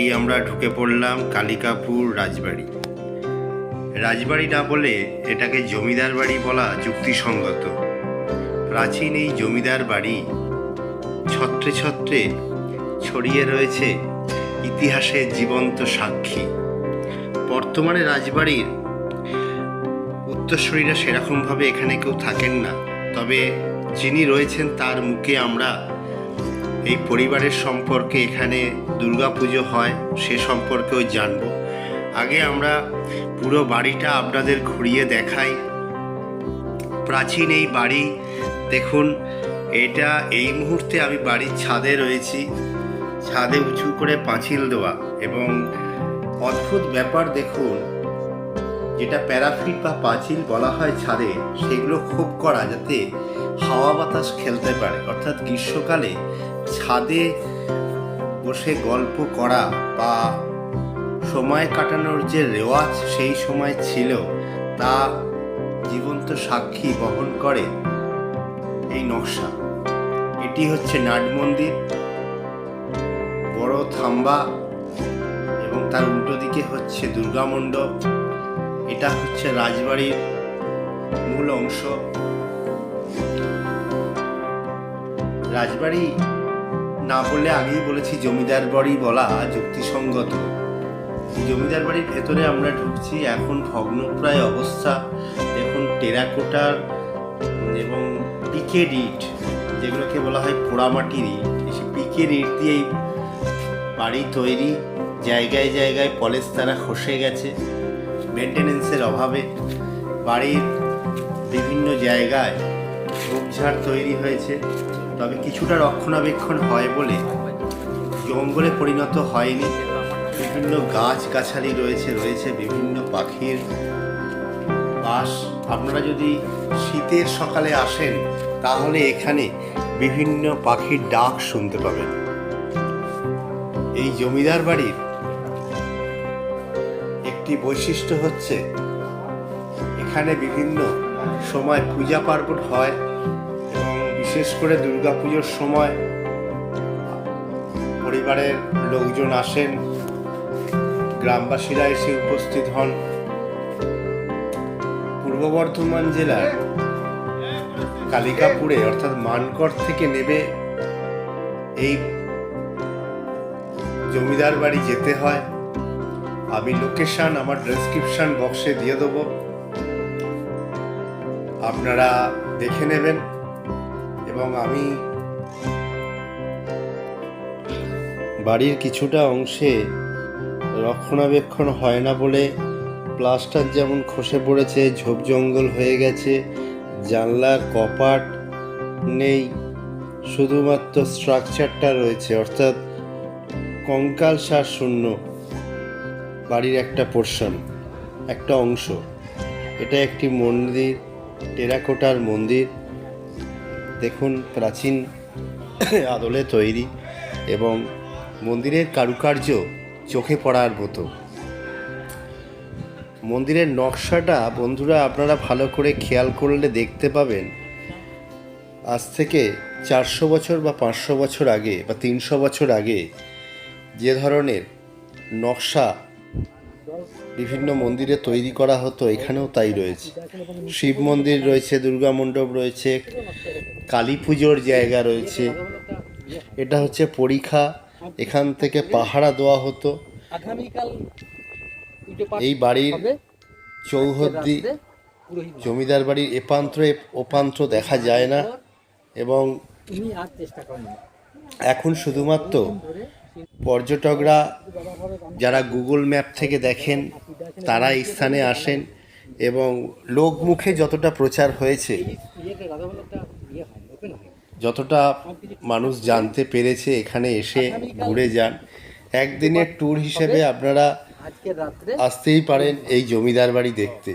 এই আমরা ঢুকে পড়লাম কালিকাপুর রাজবাড়ি। রাজবাড়ি না বলে এটাকে জমিদার বাড়ি বলা যুক্তিসঙ্গত। প্রাচীন এই জমিদার বাড়ি ছত্রে ছত্রে ছড়িয়ে রয়েছে ইতিহাসের জীবন্ত সাক্ষী। বর্তমানে রাজবাড়ির উত্তরসূরিরা সেরকমভাবে এখানে কেউ থাকেন না। তবে যিনি রয়েছেন তার মুখে আমরা এই পরিবারের সম্পর্কে এখানে দুর্গাপুজো হয়, সে সম্পর্কেও জানব। আগে আমরা পুরো বাড়িটা আপনাদের ঘুরিয়ে দেখাই। প্রাচীন এই বাড়ি, দেখুন, এটা এই মুহূর্তে আমি বাড়ির ছাদে রয়েছি। ছাদে উঁচু করে পাঁচিল দেওয়া এবং অদ্ভুত ব্যাপার দেখুন, যেটা প্যারাফিট বা পাঁচিল বলা হয় ছাদে, সেগুলো খুব করা যাতে হাওয়া বাতাস খেলতে পারে। অর্থাৎ গ্রীষ্মকালে ছাদে বসে গল্প করা বা সময় কাটানোর যে রেওয়াজ সেই সময় ছিল, তা জীবন্ত সাক্ষী বহন করে এই নকশা। এটি হচ্ছে নাট মন্দির, বড় থাম্বা এবং তার উল্টো দিকে হচ্ছে দুর্গা মণ্ডপ। এটা হচ্ছে রাজবাড়ির মূল অংশ। রাজবাড়ি না বললে আগেই বলেছি জমিদার বাড়ি বলা যুক্তিসঙ্গত। জমিদার বাড়ির ভেতরে আমরা ঢুকছি, এখন ভগ্নপ্রায় অবস্থা। দেখুন, টেরাকোটার এবং পিকেড ইট যেগুলোকে বলা হয় পোড়ামাটির ইট সেই পিকেড ইট দিয়েই বাড়ি তৈরি। জায়গায় জায়গায় পলেস তারা খসে গেছে, মেনটেনেন্সের অভাবে। বাড়ির বিভিন্ন জায়গায় ঝোপঝাড় তৈরি হয়েছে। তবে কিছুটা রক্ষণাবেক্ষণ হয় বলে জঙ্গলে পরিণত হয়নি। বিভিন্ন গাছ গাছালি রয়েছে রয়েছে বিভিন্ন পাখির বাস। আপনারা যদি শীতের সকালে আসেন, তাহলে এখানে বিভিন্ন পাখির ডাক শুনতে পাবেন। এই জমিদার বাড়ির একটি বৈশিষ্ট্য হচ্ছে, এখানে বিভিন্ন সময় পূজা পার্বণ হয়। বিশেষ করে দুর্গাপুজোর সময় পরিবারের লোকজন আসেন, গ্রামবাসীরা এসে উপস্থিত হন। পূর্ব বর্ধমান জেলার কালিকাপুরে, অর্থাৎ মানকর থেকে নেবে এই জমিদার বাড়ি যেতে হয়। আমি লোকেশন আমার ডেসক্রিপশন বক্সে দিয়ে দেবো। আপনারা দেখে নেবেন। এবং আমি বাড়ির কিছুটা অংশে রক্ষণাবেক্ষণ হয় না বলে প্লাস্টার যেমন খসে পড়েছে, ঝোপ জঙ্গল হয়ে গেছে জানলার কপাট নেই, শুধুমাত্র স্ট্রাকচারটা রয়েছে, অর্থাৎ কঙ্কাল সার শূন্য বাড়ির একটা পোর্শন, একটা অংশ। এটা একটি মন্দির, টেরাকোটার মন্দির। দেখুন প্রাচীন আদলে তৈরি এবং মন্দিরের কারুকার্য চোখে পড়ার মতো। মন্দিরের নকশাটা বন্ধুরা আপনারা ভালো করে খেয়াল করলে দেখতে পাবেন। আজ থেকে চারশো বছর বা পাঁচশো বছর আগে বা তিনশো বছর আগে যে ধরনের নকশা বিভিন্ন মন্দিরে তৈরি করা হতো, এখানেও তাই রয়েছে। শিব মন্দির রয়েছে, দুর্গা মণ্ডপ রয়েছে, কালী পুজোর জায়গা রয়েছে। এটা হচ্ছে পরীক্ষা এখান থেকে পাহারা দেওয়া হতো। এই বাড়ির চৌহদ্দি জমিদার বাড়ির এপান্ত্র ওপান্ত্র দেখা যায় না, এবং এখন শুধুমাত্র পর্যটকরা যারা গুগল ম্যাপ থেকে দেখেন, তারা এই স্থানে আসেন এবং লোকমুখে যতটা প্রচার হয়েছে, যতটা মানুষ জানতে পেরেছে, এখানে এসে ঘুরে যান। একদিনের ট্যুর হিসেবে আপনারা আসতেই পারেন এই জমিদার বাড়ি দেখতে।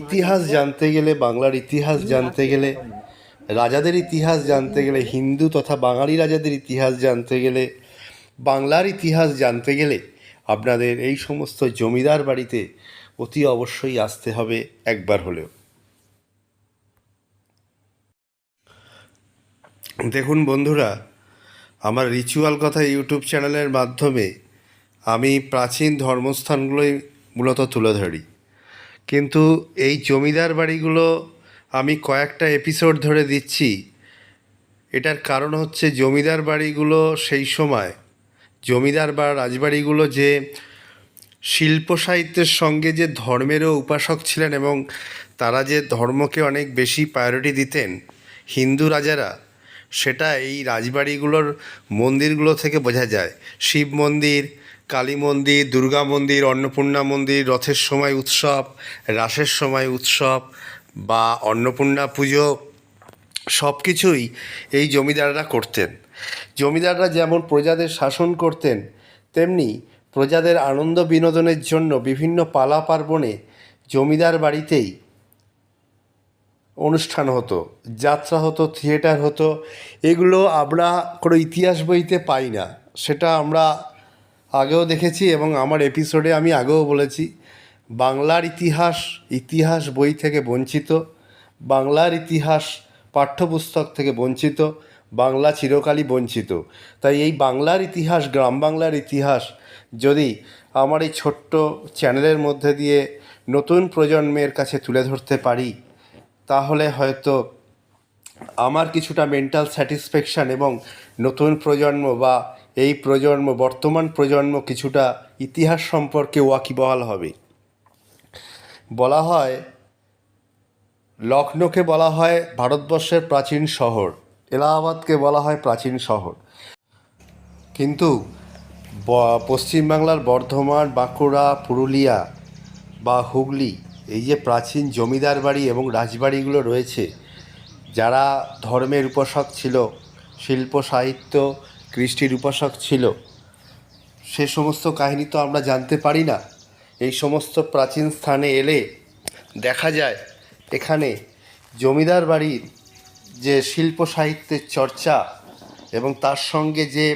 ইতিহাস জানতে গেলে, বাংলার ইতিহাস জানতে গেলে, রাজাদের ইতিহাস জানতে গেলে, হিন্দু তথা বাঙালি রাজাদের ইতিহাস জানতে গেলে বাংলার ইতিহাস জানতে গেলে আপনাদের এই সমস্ত জমিদার বাড়িতে অতি অবশ্যই আসতে হবে একবার হলেও। দেখুন বন্ধুরা, আমার রিচুয়াল কথা ইউটিউব চ্যানেলের মাধ্যমে আমি প্রাচীন ধর্মস্থানগুলোই মূলত তুলে ধরি। কিন্তু এই জমিদার বাড়িগুলো আমি কয়েকটা এপিসোড ধরে দিচ্ছি। এটার কারণ হচ্ছে জমিদার বাড়িগুলো সেই সময় জমিদার বা রাজবাড়িগুলো যে শিল্প সাহিত্যের সঙ্গে যে ধর্মেরও উপাসক ছিলেন এবং তারা যে ধর্মকে অনেক বেশি প্রায়োরিটি দিতেন, হিন্দু রাজারা, সেটা এই রাজবাড়িগুলোর মন্দিরগুলো থেকে বোঝা যায়। শিব মন্দির, কালী মন্দির, দুর্গা মন্দির, অন্নপূর্ণা মন্দির, রথের সময় উৎসব, রাসের সময় উৎসব বা অন্নপূর্ণা পুজো সব কিছুই এই জমিদাররা করতেন। জমিদাররা যেমন প্রজাদের শাসন করতেন, তেমনি প্রজাদের আনন্দ বিনোদনের জন্য বিভিন্ন পালা পার্বণে জমিদার বাড়িতেই অনুষ্ঠান হতো, যাত্রা হতো, থিয়েটার হতো। এগুলো আমরা কোনো ইতিহাস বইতে পাই না। সেটা আমরা আগেও দেখেছি এবং আমার এপিসোডে আমি আগেও বলেছি। বাংলার ইতিহাস ইতিহাস বই থেকে বঞ্চিত, বাংলার ইতিহাস পাঠ্যপুস্তক থেকে বঞ্চিত বাংলা চিরকালই বঞ্চিত। তাই এই বাংলার ইতিহাস, গ্রাম বাংলার ইতিহাস, যদি আমার এই ছোট্ট চ্যানেলের মধ্যে দিয়ে নতুন প্রজন্মের কাছে তুলে ধরতে পারি, তাহলে হয়তো আমার কিছুটা মেন্টাল স্যাটিসফ্যাকশান এবং নতুন প্রজন্ম বা এই প্রজন্ম, বর্তমান প্রজন্ম কিছুটা ইতিহাস সম্পর্কে ওয়াকিবহাল হবে। বলা হয় লখনৌকে বলা হয় ভারতবর্ষের প্রাচীন শহর। এলাহাবাদকে বলা হয় প্রাচীন শহর। কিন্তু পশ্চিমবাংলার বর্ধমান, বাঁকুড়া, পুরুলিয়া বা হুগলি এই যে প্রাচীন জমিদার বাড়ি এবং রাজবাড়িগুলো রয়েছে, যারা ধর্মের উপাসক ছিল, শিল্প, সাহিত্য, কৃষ্টির উপাসক ছিল, সে সমস্ত কাহিনী তো আমরা জানতে পারি না। এই সমস্ত প্রাচীন স্থানে এলে দেখা যায়, এখানে জমিদার বাড়ির যে শিল্প সাহিত্যের চর্চা এবং তার সঙ্গে যে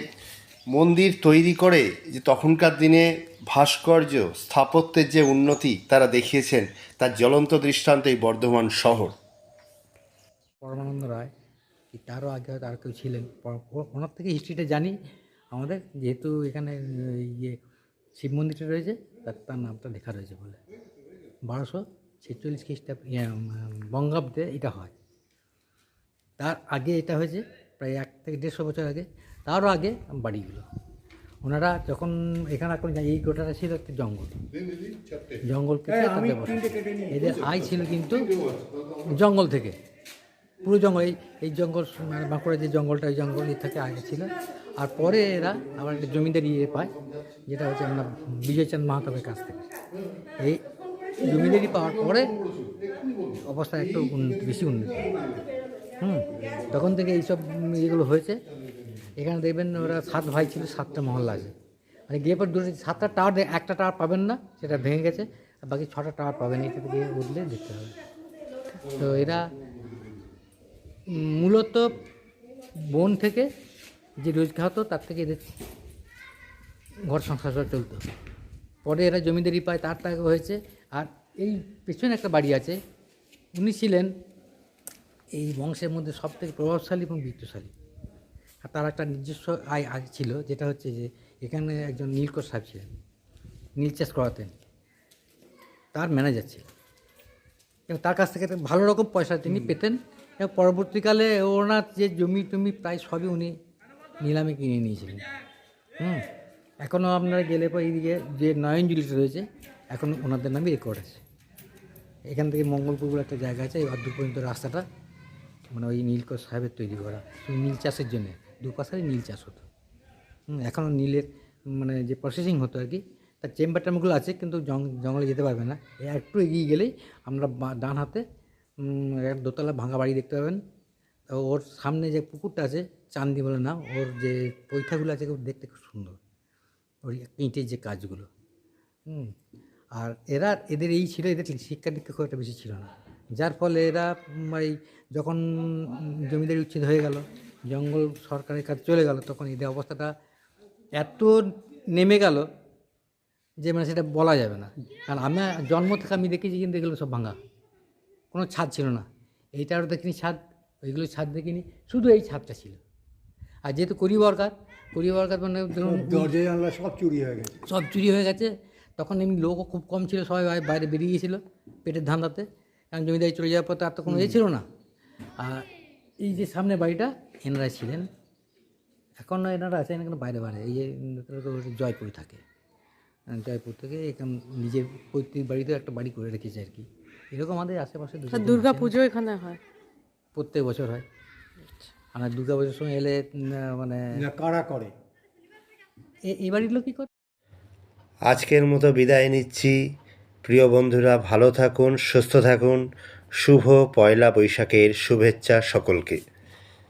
মন্দির তৈরি করে যে তখনকার দিনে ভাস্কর্য স্থাপত্যের যে উন্নতি তারা দেখিয়েছেন তার জ্বলন্ত দৃষ্টান্ত এই বর্ধমান শহর। পরমানন্দ রায় তারও আগে আর কেউ ছিলেন ওনার থেকে হিস্ট্রিটা জানি। আমাদের যেহেতু এখানে ইয়ে শিব মন্দিরটা রয়েছে তার তার নামটা লেখা রয়েছে বলে। বারোশো ছেচল্লিশ খ্রিস্টাব্দ ইয়ে, বঙ্গাব্দে এটা হয়। তার আগে এটা হয়েছে প্রায় এক থেকে দেড়শো বছর আগে তারও আগে বাড়িগুলো। ওনারা যখন এখানে এখন এই গোটাটা ছিল একটা জঙ্গল। জঙ্গল কেটে তাতে। এদের আয় ছিল কিন্তু জঙ্গল থেকে। পুরো জঙ্গল এই এই জঙ্গল মানে বাঁকুড়া যে জঙ্গলটা ওই জঙ্গল থেকে আগে ছিল। আর পরে এরা আবার একটা জমিদারি ইয়ে পায় যেটা হচ্ছে আমরা বিজয়চাঁদ মাহাতবের কাছ থেকে। এই জমিদারি পাওয়ার পরে অবস্থা একটু বেশি উন্নতি। হুম, তখন থেকে এইসব ইয়েগুলো হয়েছে। এখানে দেখবেন ওরা সাত ভাই ছিল, সাতটা মহল্লা আছে। মানে গিয়ে পর দুটো, সাতটা টাওয়ার একটা টাওয়ার পাবেন না, সেটা ভেঙে গেছে, আর বাকি ছটা টাওয়ার পাবেন, এটা থেকে উঠলে দেখতে হবে। তো এরা মূলত বন থেকে যে রোজগার হতো, তার থেকে এদের ঘর সংসার চলতো। পরে এরা জমিদারি পায়, তার টাকা হয়েছে। আর এই পেছনে একটা বাড়ি আছে, উনি ছিলেন এই বংশের মধ্যে সব থেকে প্রভাবশালী এবং বিত্তশালী। আর তার একটা নিজস্ব আয় আয় ছিল যেটা হচ্ছে যে এখানে একজন নীলকর সাহেব ছিলেন নীল চাষ করাতেন তার ম্যানেজার ছিল এবং তার কাছ থেকে ভালো রকম পয়সা তিনি পেতেন এবং পরবর্তীকালে ওনার যে জমি টমি প্রায় সবই উনি নিলামে কিনে নিয়েছিলেন। হুম এখনও আপনারা গেলে পর এইদিকে যে নয়ন নয়নজুলিটা রয়েছে এখন ওনাদের নামে রেকর্ড আছে। এখান থেকে মঙ্গলপুর একটা জায়গা আছে এই অর্ধ পর্যন্ত রাস্তাটা। মানে ওই নীলকর সাহেবের তৈরি করা। শুধু নীল চাষের জন্যে দুপাশে নীল চাষ হতো। এখনও নীলের মানে যে প্রসেসিং হতো আর কি, তার চেম্বার টেম্বারগুলো আছে, কিন্তু জঙ্গলে যেতে পারবে না। একটু এগিয়ে গেলেই আমরা ডান হাতে দোতলা ভাঙা বাড়ি দেখতে পাবেন। ওর সামনে যে পুকুরটা আছে, চান্দি বলে না ওর যে পৈঠাগুলো আছে দেখতে খুব সুন্দর। ওই ইঁটের যে কাজগুলো। হুম, আর এরা, এদের এই ছিল, এদের শিক্ষা দীক্ষা খুব একটা বেশি ছিল না। যার ফলে এরা এই যখন জমিদারি উচ্ছেদ হয়ে গেল জঙ্গল সরকারের কাছে চলে গেল তখন এদের অবস্থাটা এত নেমে গেল যে মানে সেটা বলা যাবে না। কারণ আমি জন্ম থেকে আমি দেখেছি কিন্তু এগুলো সব ভাঙা। কোনো ছাদ ছিল না। এইটারও দেখিনি ছাদ ওইগুলো ছাদ দেখিনি শুধু এই ছাদটা ছিল। আর যেহেতু করি বরকার পরিবার মানে ধরুন দরজা জানলা সব চুরি হয়ে গেছে। সব চুরি হয়ে গেছে। তখন এমনি লোকও খুব কম ছিল সবাই বাই- বাইরে বেরিয়ে গিয়েছিল পেটের ধান্দাতে। কারণ জমিদারি চলে যাওয়ার পর তো আর তো কোনো ইয়ে ছিল না। আর এই যে সামনে বাড়িটা এনারা ছিলেন। এখন এনারা আছেন এখানে বাইরে বাইরে। এই যে জয়পুর থাকে। জয়পুর থেকে এখানে নিজের পৈতৃক বাড়িতে একটা বাড়ি করে রেখেছে আর কি। এরকম আমাদের আশেপাশে দু দুর্গা পুজো এখানে হয়? প্রত্যেক বছর হয়। আর দুর্গা পুজোর সময় এলে মানে কারা করে? এ- এই বাড়ির লোক কী করে। আজকের মতো বিদায় নিচ্ছি। প্রিয় বন্ধুরা ভালো থাকুন সুস্থ থাকুন। শুভ পয়লা বৈশাখের শুভেচ্ছা সকলকে।